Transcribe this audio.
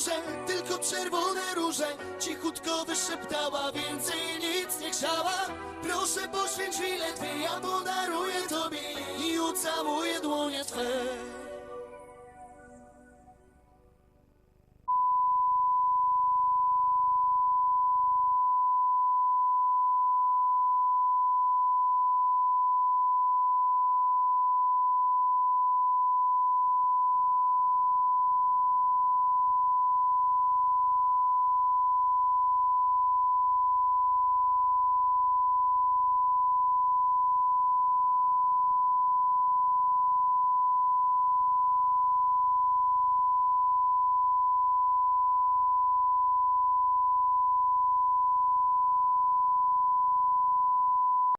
róże, tylko czerwone róże. Cichutko wyszeptała, więcej nic nie chciała. Proszę poświęć chwilę dwie, ja podaruję tobie I ucałuję dłonie twe.